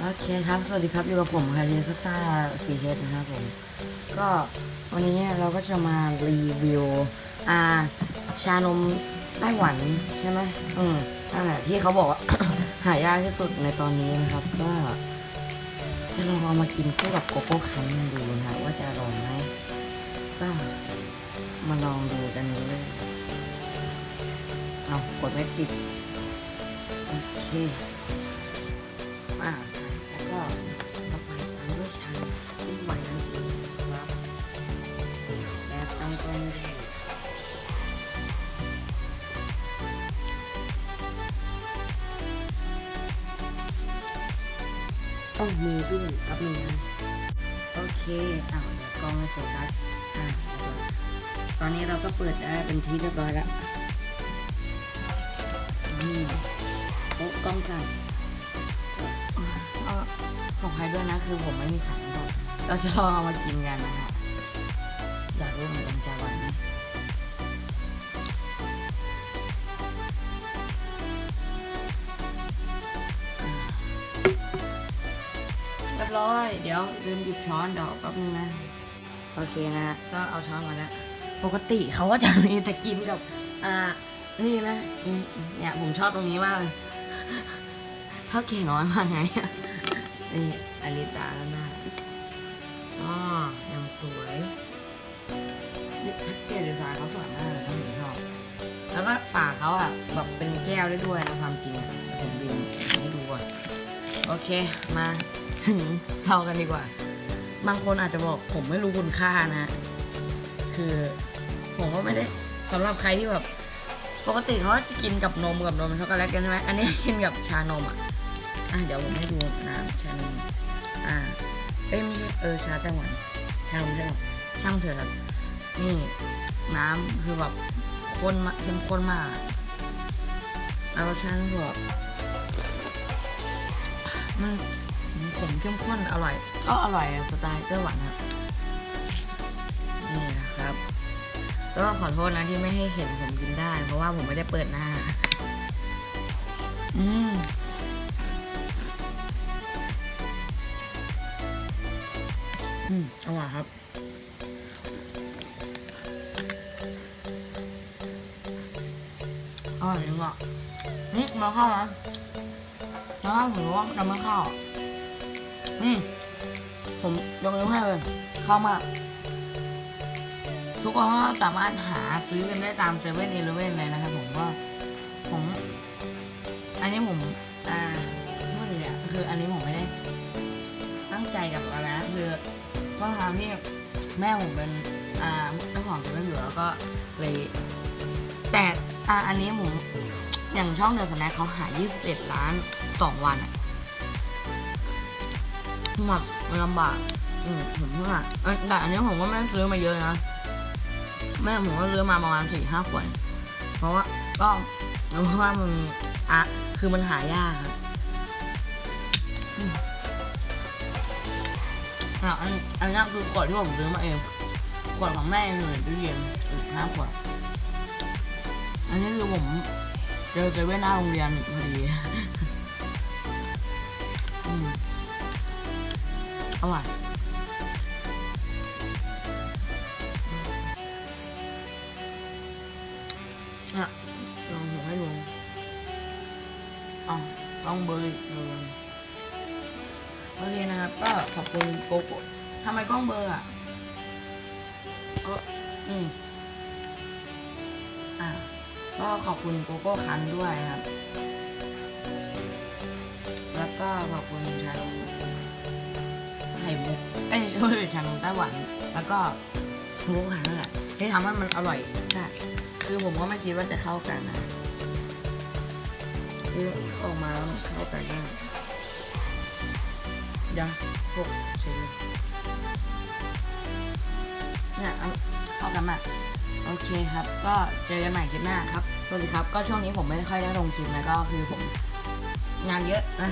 โอเคครับ สวัสดีครับ อยู่กับผมคาเยซ่าซ่าสีเฮดนะครับผม ก็วันนี้เราก็จะมารีวิวอ่าชานมไต้หวันใช่ไหมอืมนั่นแหละที่เขาบอกว่า หายากที่สุดในตอนนี้นะครับ ก็จะลองเอามากินคู่กับโกโก้คันดูนะว่าจะอร่อยไหมก็มาลองดูกันเลยเอากดไม่ติด โอเค อ่า แบบตั้งต้นเลยต้องมือด้วยแป๊บนึงนะโอเคอ้าวเดี๋ยวกล้องไม่โฟกัสอ่าเดี๋ยวตอนนี้เราก็เปิดได้เป็นที่เรียบร้อยแล้วนี่โอ้กล้องสั่นเอาของใครด้วยนะคือผมไม่มีขายก่อนเราจะลองเอามากินกันนะฮะ เรียบร้อย เดี๋ยวลืมหยิบช้อนเดี๋ยวแป๊บนึงนะ โอเคนะฮะก็เอาช้อนมาแล้วปกติเขาก็จะมีแต่กินกับ อ่า นี่นะอืมเนี่ยผมชอบตรงนี้มากเลยเท่าแก่น้อยมากไง นี่อลิตาแล้วนะอ๋อยังสวยนี่แพ็กเกจดีไซน์เขาสวยมากเลยเขาผมชอบ แล้วก็ฝาเขาอะแบบเป็นแก้วได้ด้วยนะความจริงอะผมลืมให้ดูก่อนโอเคมาถึง เท่ากันดีกว่า บางคนอาจจะบอกผมไม่รู้คุณค่านะ คือผมก็ไม่ได้สำหรับใครที่แบบปกติเขาจะกินกับนมกับนมช็อกโกแลตกันใช่ไหมอันนี้กินกับชานมอะอะเดี๋ยวผมให้ดูน้ำชานมอ่าเอ้ยไม่ใช่เออชาไต้หวันชานมไต้หวันช่างเถอะครับนี่น้ำคือแบบข้นมากเข้มข้นมากแล้วรสชาติคือแบบมัน มเข้มข้นอร่อย ก็อร่อยอะสไตล์ไต้หวันครับนี่นะครับ ก็ขอโทษนะที่ไม่ให้เห็นผมกินได้ เพราะว่าผมไม่ได้เปิดหน้า อืมอืมอร่อยครับอร่อยจริงอะนี่มาเข้านะแล้วถ้าผมรู้ว่าจะไม่เข้า นี่ผมยกนิ้วให้เลย เข้ามากทุกคนก็สามารถหาซื้อกันได้ตามเซเว่นอีเลเว่นเลยนะครับผมว่าผม อันนี้ผม อ่าพูดเลยอะคืออันนี้ผมไม่ได้ ตั้งใจกับอะไรนะคือก็ทำที่แม่ผมเป็น อ่าเจ้าของเซเว่นอยู่แล้วก็เลยแต่อ่าอันนี้ผมอย่างช่องเดอะสแน็คเขาหา 21 ล้าน 2 วันอะ แบบมันลำบาก อืมผมว่าแต่อันนี้ผมก็ไม่ได้ซื้อมาเยอะนะ แม่ผมก็ซื้อมาประมาณสี่ห้าขวด เพราะว่าก็เพรู้ว่ามันอะคือมันหายากครับอะอันอันนี้คือขวดที่ผมซื้อมาเองขวดของแม่อยู่ในตู้เย็นอีกห้าขวด อันนี้คือผมเจอเจอเว่นหน้าโรงเรียนพอดี อร่อยอะลองหัวให้ดูอ๋อต้องเบอร์อีกเลยโอเคนะครับ ก็ขอบคุณโกโก้ทำไมกล้องเบอร์อะเอออืมอะก็ขอบคุณโกโก้คันด้วยนะครับ แล้วก็ขอบคุณชานมไข่มุก เอ้ยช่วยชานมไต้หวัน แล้วก็โกโก้คันนั่นแหละที่ทำให้มันอร่อยใช่คือผมก็ไม่คิดว่าจะเข้ากันนะคือออกมาแล้วมันเข้ากันมากเดี๋ยวพวกเชลเนี่ยเอาเข้ากันมากโอเคครับ ก็เจอกันใหม่คลิปหน้าครับสวัสดีครับ ก็ช่วงนี้ผมไม่ค่อยได้ลงคลิปนะก็คือผมงานเยอะนะ